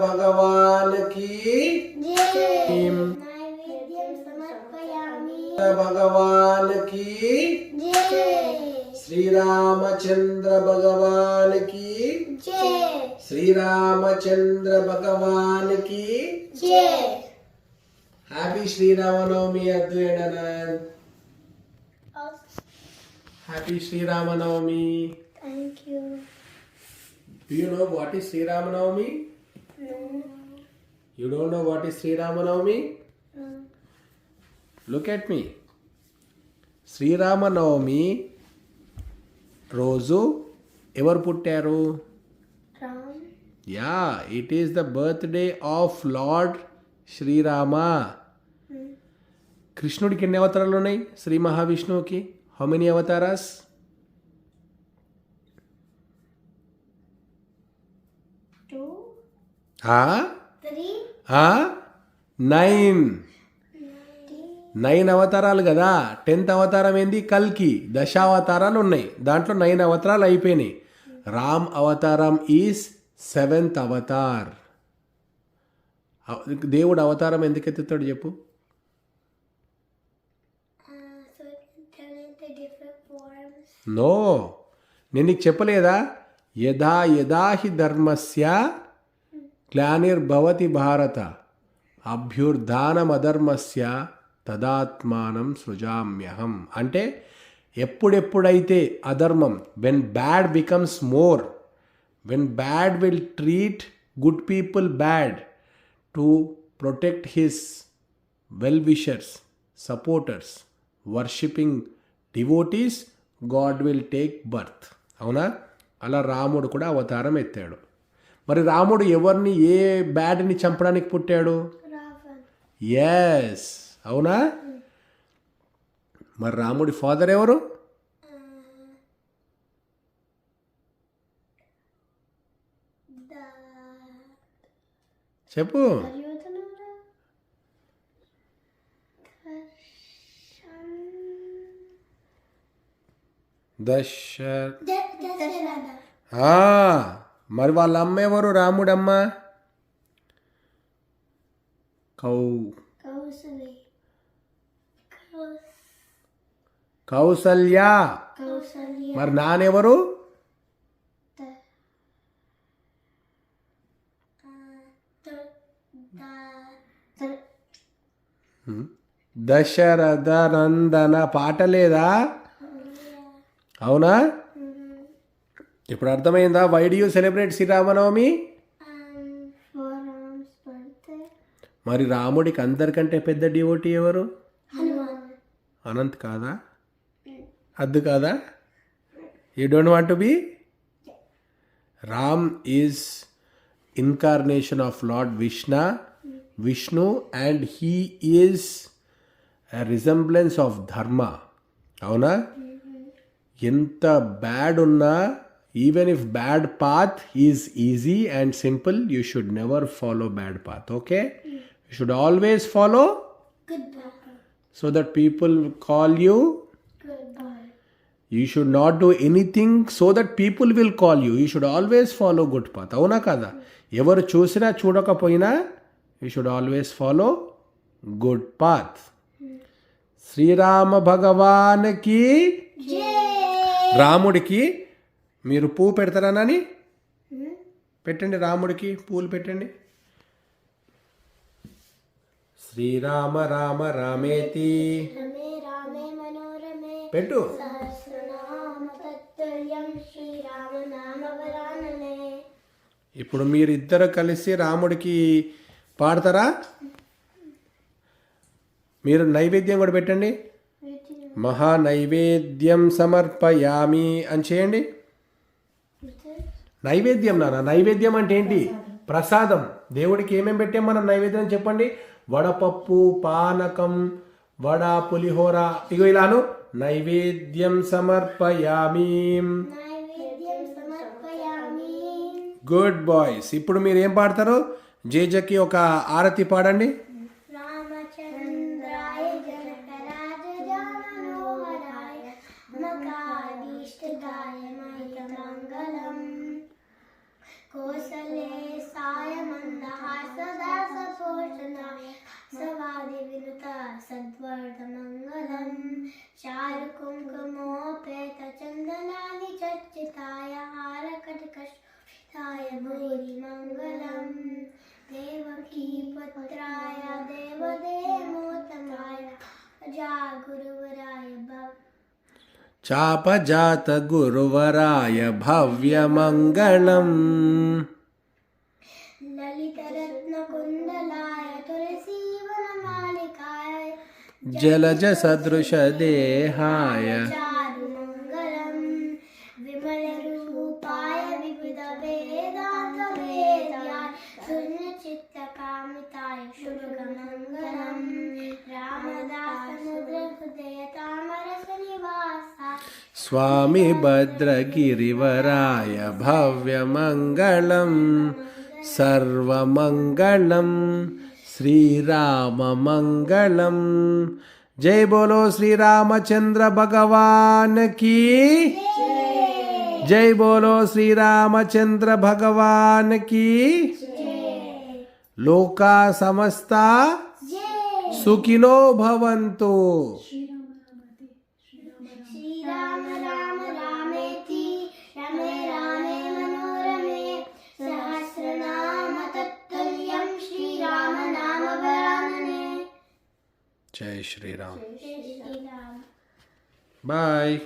భగవానికి భగవానికి శ్రీరామచంద్ర భగవానికి శ్రీరామచంద్ర భగవానికి happy Sri Rama Navami Addu happy Sri Rama Navami. Thank you Do you know what is Sri Ram You don't know what is Sri Rama Navami look at me Sri Rama Navami రోజు ఎవరు పుట్టారు. Ya it is the birthday of lord Sri Rama కృష్ణుడికి ఎన్ని అవతారాలు ఉన్నాయి? Sri మహావిష్ణువుకి. How many avatars nine. Nine అవతారాలు కదా. Tenth అవతారం ఏంది? కల్కి. దశావతారాలు ఉన్నాయి. దాంట్లో నైన్ అవతారాలు అయిపోయినాయి. రామ్ అవతారం ఈజ్ సెవెంత్ అవతార్. అవ- దేవుడు అవతారం ఎందుకు ఎత్తుతాడు చెప్పు. నో. నేను నీకు చెప్పలేదా? యథా యథా హి ధర్మస్య గ్లానిర్భవతి భారత అభ్యుర్ధానమధర్మస్య తదాత్మానం సృజామ్యహం. అంటే ఎప్పుడెప్పుడైతే అధర్మం when bad becomes more when bad will treat good people bad to protect his well wishers supporters worshipping devotees god will take birth అవునా? అలా రాముడు కూడా అవతారం ఎత్తాడు. మరి రాముడు ఎవరిని ఏ బ్యాడ్ని చంపడానికి పుట్టాడు. ఎస్ అవునా? మరి రాముడి ఫాదర్ ఎవరు? చెప్పు. దశ మరి వాళ్ళ అమ్మ ఎవరు రాముడమ్మ? కౌ. కౌసల్య. మరి నానెవరు దశరథ నందన పాట లేదా? అవునా? ఇప్పుడు అర్థమైందా? Why do you celebrate Sri Rama Navami. మరి రాముడికి అందరికంటే పెద్ద డివోటీ ఎవరు. అనంత్ కాదా? అద్దు కాదా? You don't want to be Ram is incarnation of lord Vishnu Vishnu and he is resemblance of dharma అవునా? ఎంత బ్యాడ్ ఉన్నా Even if bad path is easy and simple you should never follow bad path okay you should always follow Goodbye. so that people call you Goodbye. you should not do anything so that people will call you you should always follow good path అవునా కదా ఎవరు చూసినా చూడకపోయినా you should always follow good path Shri Rama భగవాన్కి రాముడికి మీరు పువ్వు పెడతారా నాని? పెట్టండి రాముడికి పూలు పెట్టండి. శ్రీరామ రామ రామేతి. పెట్టు. ఇప్పుడు మీరిద్దరు కలిసి రాముడికి పాడతారా? మీరు నైవేద్యం కూడా పెట్టండి. మహా నైవేద్యం సమర్పయామి అని చేయండి. నైవేద్యం నాన్న. నైవేద్యం అంటే ఏంటి? ప్రసాదం. దేవుడికి ఏమేమి పెట్టాం మనం నైవేద్యం చెప్పండి? వడపప్పు పానకం వడ పులిహోర. ఇగో ఇలాను. నైవేద్యం సమర్పయామి. నైవేద్యం సమర్పయామి. Good boys. ఇప్పుడు మీరు ఏం పాడతారు? జేజకి ఒక ఆరతి పాడండి. ಕೋಸಲೆ ಸಾಯ ಮಂದಹಾಸದ ಸಪೋಷಣ ಸವಾದಿ ವಿನುತ ಸದ್ವರ್ಧ ಮಂಗಲಂ ಚಾರು ಕುಂಕುಮೋಪೇತ ಚಂದನಾದಿ ಚರ್ಚಿತಾಯ ಹಾರ ಕಟಕ ಶೋಭಿತಾಯ ಭೂರಿ ಮಂಗಲಂ ದೇವಕೀ ಪುತ್ರಾಯ ದೇವದೇವೋತ್ತಮಾಯ ಜಾ ಗುರುವರ चापजातगुरुवराय भव्यमङ्गणम् ललितरत्नकुण्डलाय तुलसीवनमालिकाय जलजसदृशदेहाय स्वामी भद्रगिरिवराय भव्यमङ्गलं सर्वमङ्गलं श्रीराममङ्गलं जय बोलो श्री रामचंद्र भगवान की जय बोलो श्री रामचंद्र भगवान की लोका समस्ता सुखिनो भवंतु Jai Shri Bye.